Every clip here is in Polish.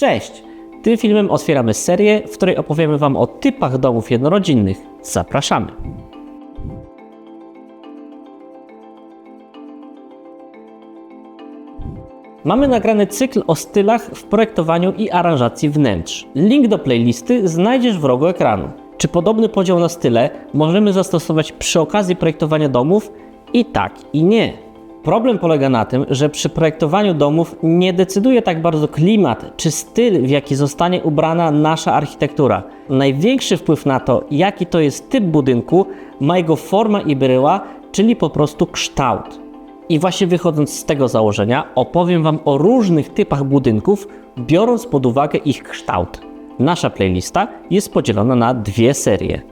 Cześć! Tym filmem otwieramy serię, w której opowiemy Wam o typach domów jednorodzinnych. Zapraszamy! Mamy nagrany cykl o stylach w projektowaniu i aranżacji wnętrz. Link do playlisty znajdziesz w rogu ekranu. Czy podobny podział na style możemy zastosować przy okazji projektowania domów? I tak, i nie. Problem polega na tym, że przy projektowaniu domów nie decyduje tak bardzo klimat czy styl, w jaki zostanie ubrana nasza architektura. Największy wpływ na to, jaki to jest typ budynku, ma jego forma i bryła, czyli po prostu kształt. I właśnie wychodząc z tego założenia, opowiem Wam o różnych typach budynków, biorąc pod uwagę ich kształt. Nasza playlista jest podzielona na dwie serie.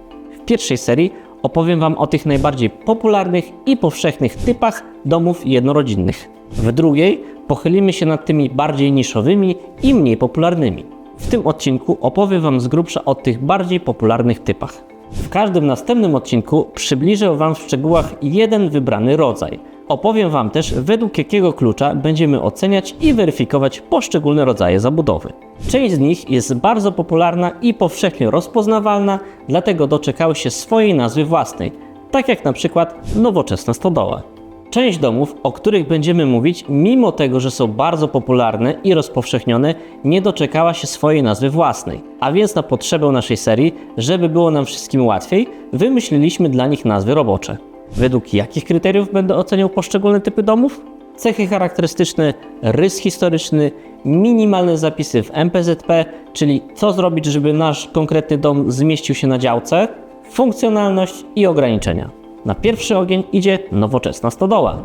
W pierwszej serii opowiem Wam o tych najbardziej popularnych i powszechnych typach domów jednorodzinnych. W drugiej pochylimy się nad tymi bardziej niszowymi i mniej popularnymi. W tym odcinku opowiem Wam z grubsza o tych bardziej popularnych typach. W każdym następnym odcinku przybliżę Wam w szczegółach jeden wybrany rodzaj. Opowiem Wam też, według jakiego klucza będziemy oceniać i weryfikować poszczególne rodzaje zabudowy. Część z nich jest bardzo popularna i powszechnie rozpoznawalna, dlatego doczekały się swojej nazwy własnej, tak jak na przykład nowoczesna stodoła. Część domów, o których będziemy mówić, mimo tego, że są bardzo popularne i rozpowszechnione, nie doczekała się swojej nazwy własnej. A więc na potrzebę naszej serii, żeby było nam wszystkim łatwiej, wymyśliliśmy dla nich nazwy robocze. Według jakich kryteriów będę oceniał poszczególne typy domów? Cechy charakterystyczne, rys historyczny, minimalne zapisy w MPZP, czyli co zrobić, żeby nasz konkretny dom zmieścił się na działce, funkcjonalność i ograniczenia. Na pierwszy ogień idzie nowoczesna stodoła.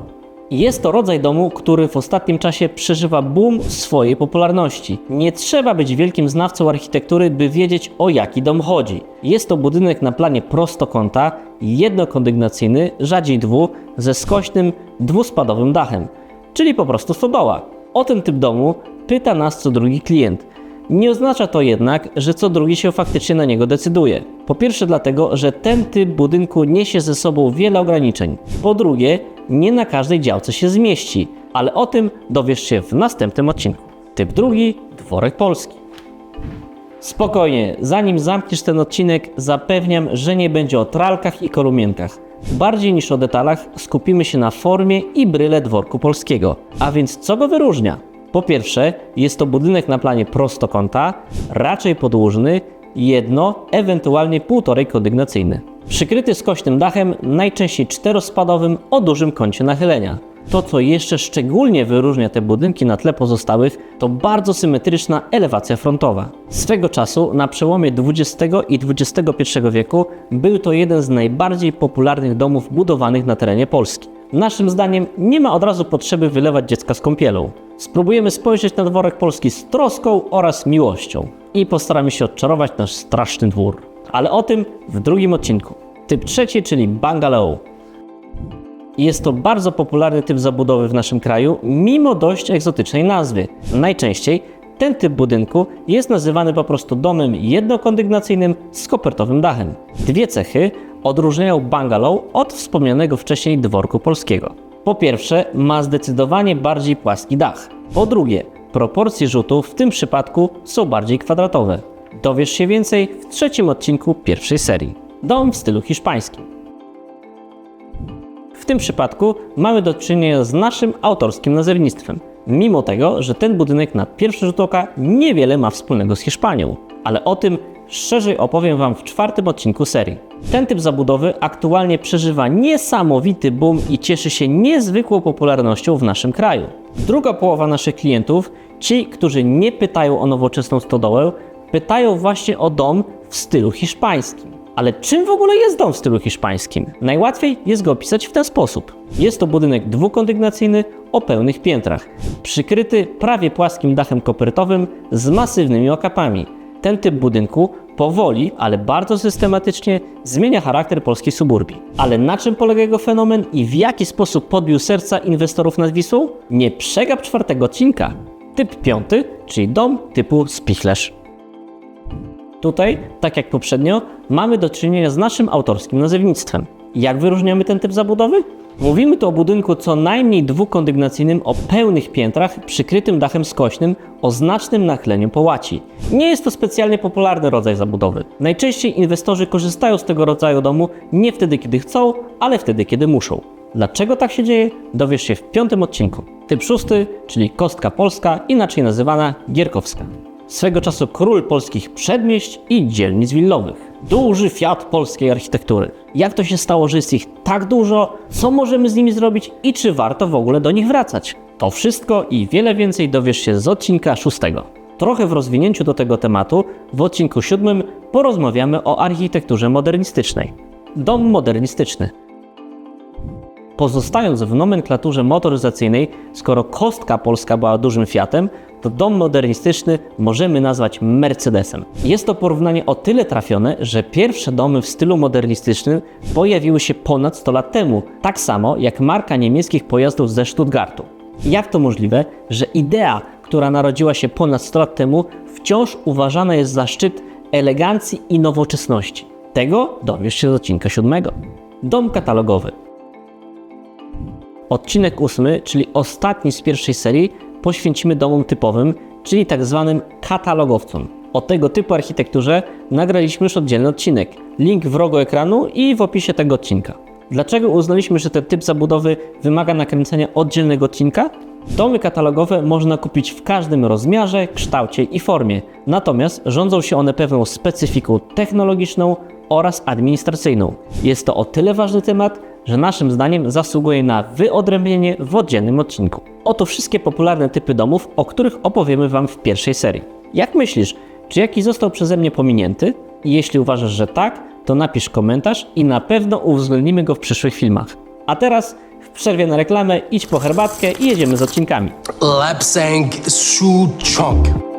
Jest to rodzaj domu, który w ostatnim czasie przeżywa boom swojej popularności. Nie trzeba być wielkim znawcą architektury, by wiedzieć o jaki dom chodzi. Jest to budynek na planie prostokąta, jednokondygnacyjny, rzadziej dwu, ze skośnym, dwuspadowym dachem, czyli po prostu stodoła. O ten typ domu pyta nas co drugi klient. Nie oznacza to jednak, że co drugi się faktycznie na niego decyduje. Po pierwsze dlatego, że ten typ budynku niesie ze sobą wiele ograniczeń. Po drugie, nie na każdej działce się zmieści, ale o tym dowiesz się w następnym odcinku. Typ drugi, dworek polski. Spokojnie, zanim zamkniesz ten odcinek, zapewniam, że nie będzie o tralkach i kolumienkach. Bardziej niż o detalach skupimy się na formie i bryle dworku polskiego. A więc co go wyróżnia? Po pierwsze, jest to budynek na planie prostokąta, raczej podłużny, jedno, ewentualnie półtorej kondygnacyjny. Przykryty skośnym dachem, najczęściej czterospadowym o dużym kącie nachylenia. To, co jeszcze szczególnie wyróżnia te budynki na tle pozostałych, to bardzo symetryczna elewacja frontowa. Swego czasu, na przełomie XX i XXI wieku, był to jeden z najbardziej popularnych domów budowanych na terenie Polski. Naszym zdaniem nie ma od razu potrzeby wylewać dziecka z kąpielą. Spróbujemy spojrzeć na dworek polski z troską oraz miłością i postaramy się odczarować nasz straszny dwór. Ale o tym w drugim odcinku. Typ trzeci, czyli bungalow. Jest to bardzo popularny typ zabudowy w naszym kraju, mimo dość egzotycznej nazwy. Najczęściej ten typ budynku jest nazywany po prostu domem jednokondygnacyjnym z kopertowym dachem. Dwie cechy odróżniają bungalow od wspomnianego wcześniej dworku polskiego. Po pierwsze, ma zdecydowanie bardziej płaski dach. Po drugie, proporcje rzutów w tym przypadku są bardziej kwadratowe. Dowiesz się więcej w trzecim odcinku pierwszej serii. Dom w stylu hiszpańskim. W tym przypadku mamy do czynienia z naszym autorskim nazewnictwem, mimo tego, że ten budynek na pierwszy rzut oka niewiele ma wspólnego z Hiszpanią. Ale o tym szerzej opowiem Wam w czwartym odcinku serii. Ten typ zabudowy aktualnie przeżywa niesamowity boom i cieszy się niezwykłą popularnością w naszym kraju. Druga połowa naszych klientów, ci, którzy nie pytają o nowoczesną stodołę, pytają właśnie o dom w stylu hiszpańskim. Ale czym w ogóle jest dom w stylu hiszpańskim? Najłatwiej jest go opisać w ten sposób. Jest to budynek dwukondygnacyjny o pełnych piętrach, przykryty prawie płaskim dachem kopertowym z masywnymi okapami. Ten typ budynku powoli, ale bardzo systematycznie zmienia charakter polskiej suburbii. Ale na czym polega jego fenomen i w jaki sposób podbił serca inwestorów nad Wisłą? Nie przegap czwartego odcinka. Typ piąty, czyli dom typu spichlerz. Tutaj, tak jak poprzednio, mamy do czynienia z naszym autorskim nazewnictwem. Jak wyróżniamy ten typ zabudowy? Mówimy tu o budynku co najmniej dwukondygnacyjnym o pełnych piętrach, przykrytym dachem skośnym o znacznym nachyleniu połaci. Nie jest to specjalnie popularny rodzaj zabudowy. Najczęściej inwestorzy korzystają z tego rodzaju domu nie wtedy, kiedy chcą, ale wtedy, kiedy muszą. Dlaczego tak się dzieje, dowiesz się w piątym odcinku. Typ szósty, czyli kostka polska, inaczej nazywana gierkowska. Swego czasu król polskich przedmieść i dzielnic willowych. Duży fiat polskiej architektury. Jak to się stało, że jest ich tak dużo? Co możemy z nimi zrobić i czy warto w ogóle do nich wracać? To wszystko i wiele więcej dowiesz się z odcinka szóstego. Trochę w rozwinięciu do tego tematu w odcinku siódmym porozmawiamy o architekturze modernistycznej. Dom modernistyczny. Pozostając w nomenklaturze motoryzacyjnej, skoro kostka polska była dużym Fiatem, to dom modernistyczny możemy nazwać Mercedesem. Jest to porównanie o tyle trafione, że pierwsze domy w stylu modernistycznym pojawiły się ponad 100 lat temu, tak samo jak marka niemieckich pojazdów ze Stuttgartu. Jak to możliwe, że idea, która narodziła się ponad 100 lat temu, wciąż uważana jest za szczyt elegancji i nowoczesności? Tego dowiesz się z odcinka siódmego. Dom katalogowy. Odcinek ósmy, czyli ostatni z pierwszej serii, poświęcimy domom typowym, czyli tak zwanym katalogowcom. O tego typu architekturze nagraliśmy już oddzielny odcinek. Link w rogu ekranu i w opisie tego odcinka. Dlaczego uznaliśmy, że ten typ zabudowy wymaga nakręcenia oddzielnego odcinka? Domy katalogowe można kupić w każdym rozmiarze, kształcie i formie, natomiast rządzą się one pewną specyfiką technologiczną oraz administracyjną. Jest to o tyle ważny temat, że naszym zdaniem zasługuje na wyodrębnienie w oddzielnym odcinku. Oto wszystkie popularne typy domów, o których opowiemy Wam w pierwszej serii. Jak myślisz, czy jakiś został przeze mnie pominięty? Jeśli uważasz, że tak, to napisz komentarz i na pewno uwzględnimy go w przyszłych filmach. A teraz w przerwie na reklamę idź po herbatkę i jedziemy z odcinkami. Lapsang Chunk.